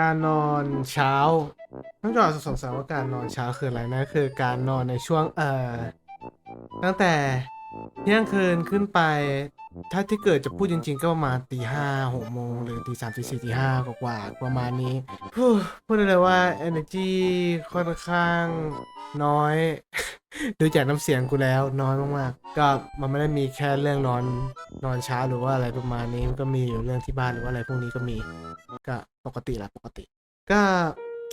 การนอนเช้าต้องจอดสงสัยว่าการนอนเช้าคืออะไรนะ คือการนอนในช่วงเอ่อตั้งแต่เที่ยงคืนขึ้นไป ถ้าที่เกิดจะพูดจริง ๆ ก็ประมาณตีห้าหกโมงหรือตีสามตีสี่ตีห้ากว่าประมาณนี้พูดได้เลยว่า energy ค่อนข้างน้อยดูจากน้ำเสียงกูแล้วน้อยมากๆ ก็มันไม่ได้มีแค่เรื่องนอนนอนเช้าหรือว่าอะไรประมาณนี้มันก็มีอยู่เรื่องที่บ้านหรือว่าอะไรพวกนี้ก็มี ก็ ปกติแหละปกติ ก็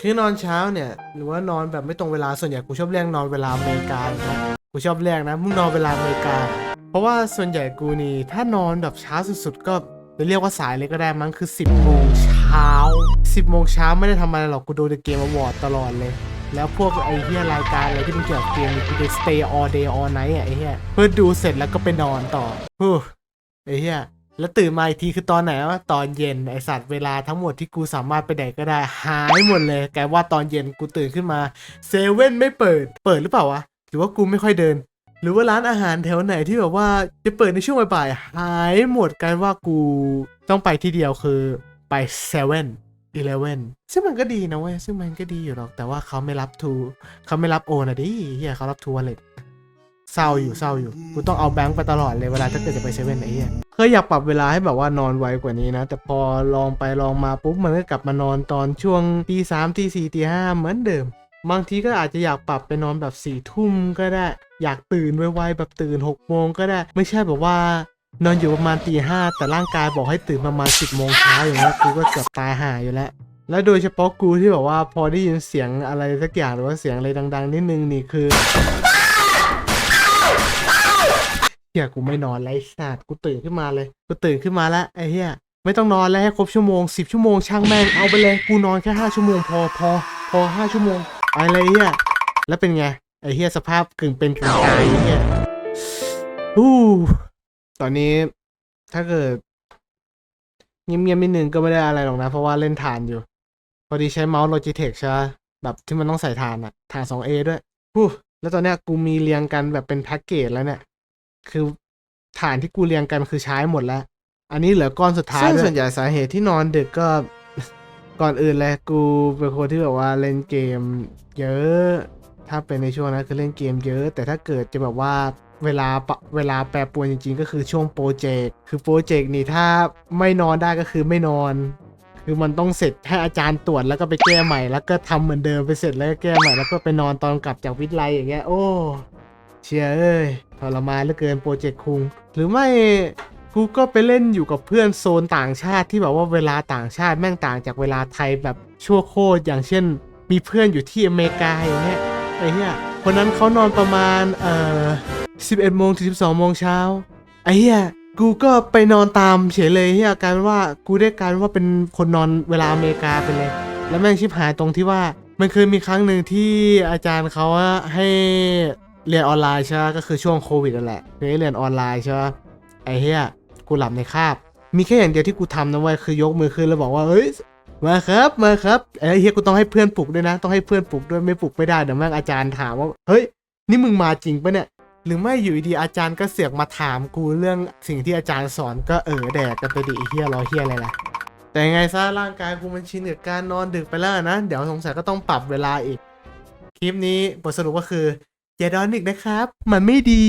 คือนอนเช้าเนี่ย หรือว่านอนแบบไม่ตรงเวลาส่วนใหญ่กูชอบเรียกนอนเวลาอเมริกานะกูชอบเรียกนะมึงนอนเวลาอเมริกา เพราะว่าส่วนใหญ่กูนี่ถ้านอนแบบเช้าสุดๆก็จะเรียกว่าสายเลยก็ได้มั้งคือ 10โมงเช้า10โมงเช้าไม่ได้ทำอะไรหรอกกูดูในเกมอวอร์ดตลอดเลย แล้วพวกไอ้เฮียรายการอะไรที่มันเกี่ยวกับเกมกูจะ stay all day all night อะไอ้เฮียเพื่อดูเสร็จแล้วก็ไปนอนต่อฮู้ไอ้เฮีย แล้วตื่นมาอีกทีคือตอนไหนวะตอนเย็นไอสัตว์เวลาทั้งหมดที่กูสามารถไปไหนก็ได้ หายหมดเลยกลายว่าตอนเย็นกูตื่นขึ้นมาเซเว่นไม่เปิด เปิดหรือเปล่าวะหรือว่ากูไม่ค่อยเดิน หรือว่าร้านอาหารแถวไหนที่แบบว่าจะเปิดในช่วงบ่ายๆหายหมดกลายว่ากูต้องไปที่เดียวคือไปเซเว่นอีเลเว่นซึ่งมันก็ดีนะเว้ยซึ่งมันก็ดีอยู่หรอกแต่ว่าเขาไม่รับทูเขาไม่รับโอนอะดิเฮียเขารับทัวร์เลย เศร้าอยู่เศร้าอยู่ กูต้องเอาแบงค์ไปตลอดเลยเวลาถ้าเกิดจะไปเซเว่นไอ้เหี้ยเคยอยากปรับเวลาให้แบบว่านอนไวกว่านี้นะ แต่พอลองไปลองมาปุ๊บมันก็กลับมานอนตอนช่วงตีสามตีสี่ตีห้าเหมือนเดิม บางทีก็อาจจะอยากปรับไปนอนแบบสี่ทุ่มก็ได้ อยากตื่นไวๆแบบตื่นหกโมงก็ได้ ไม่ใช่แบบว่านอนอยู่ประมาณตีห้าแต่ร่างกายบอกให้ตื่นประมาณสิบโมงเช้าอย่างเงี้ยกูก็เกือบตายห่าอยู่แล้วแล้วโดยเฉพาะกูที่แบบว่าพอได้ยินเสียงอะไรสักอย่างหรือว่าเสียงอะไรดัง ๆ นิดนึงนี่คือ เฮียกูไม่นอนไรสัตว์กูตื่นขึ้นมาเลย กูตื่นขึ้นมาแล้วไอ้เฮียไม่ต้องนอนแล้วให้ครบชั่วโมงสิบชั่วโมงช่างแม่งเอาไปเลยกูนอนแค่ห้าชั่วโมงพอพอพอห้าชั่วโมงอะไรเฮียแล้วเป็นไงไอ้เฮียสภาพกึ่งเป็นกึ่งตายเฮียฮู้ตอนนี้ถ้าเกิดเงียบๆนิดนึงก็ไม่ได้อะไรหรอกนะ เพราะว่าเล่นฐานอยู่ พอดีใช้เมาส์ Logitech ใช่ปะแบบที่มันต้องใส่ฐานอะฐาน 2A ด้วยฮู้แล้วตอนเนี้ยกูมีเรียงกันแบบเป็นแพ็กเกจแล้วเนี่ย คือฐานที่กูเรียงกันคือใช้หมดแล้ว อันนี้เหลือก้อนสุดท้ายซึ่งส่วนใหญ่สาเหตุที่นอนดึกก็ก่อนอื่นเลยกูเป็นคนที่แบบว่าเล่นเกม เยอะ ถ้าเป็นในช่วงนั้นคือเล่นเกมเยอะ แต่ถ้าเกิดจะแบบว่าเวลาเวลาแปรปรวนจริง ๆ ก็คือช่วงโปรเจกต์คือโปรเจกต์นี่ถ้าไม่นอนได้ก็คือไม่นอน คือมันต้องเสร็จให้อาจารย์ตรวจแล้วก็ไปแก้ใหม่ แล้วก็ทำเหมือนเดิมไปเสร็จแล้วก็แก้ใหม่แล้วก็ไปนอนตอนกลับจากวิทยาลัยอย่างเงี้ยโอ้ เชียเอ้ยทรมานเหลือเกินโปรเจกต์คุง หรือไม่กูก็ไปเล่นอยู่กับเพื่อนโซนต่างชาติที่แบบว่าเวลาต่างชาติแม่งต่างจากเวลาไทยแบบชั่วโคตรอย่างเช่น มีเพื่อนอยู่ที่อเมริกาอย่างเงี้ยไอ้เหี้ยคนนั้นเขานอนประมาณเอ่อ11โมงถึง12โมงเช้าไอ้เหี้ยกูก็ไปนอนตามเฉยเลยเหี้ยกลายเป็นว่ากูได้กลายเป็นว่าเป็นคนนอนเวลาอเมริกาไปเลย แล้วแม่งชิบหายตรงที่ว่า มันเคยมีครั้งหนึ่งที่อาจารย์เขาให้ เรียนออนไลน์ใช่ไหมก็คือช่วงโควิดนั่นแหละเคยให้เรียนออนไลน์ใช่ไหมไอ้เหี้ยกูหลับในคาบ มีแค่อย่างเดียวที่กูทำนะเว้ยคือยกมือขึ้นแล้วบอกว่าเฮ้ยมาครับมาครับไอ้เฮียกูต้องให้เพื่อนปลุกด้วยนะ ต้องให้เพื่อนปลุกด้วยไม่ปลุกไม่ได้เดี๋ยวแม่งอาจารย์ถามว่าเฮ้ยนี่มึงมาจริงปะเนี่ยหรือไม่อยู่ดีอาจารย์ก็เสือกมาถามกูเรื่องสิ่งที่อาจารย์สอนก็เออแดกกันไปดิเฮียรอเฮียอะไรล่ะแต่ยังไงซะร่างกายกูมันชินกับการนอนดึกไปแล้วนะ เดี๋ยวสงสัยก็ต้องปรับเวลาอีก คลิปนี้บทสรุปก็คือ อย่านอนอีกนะครับ มันไม่ดี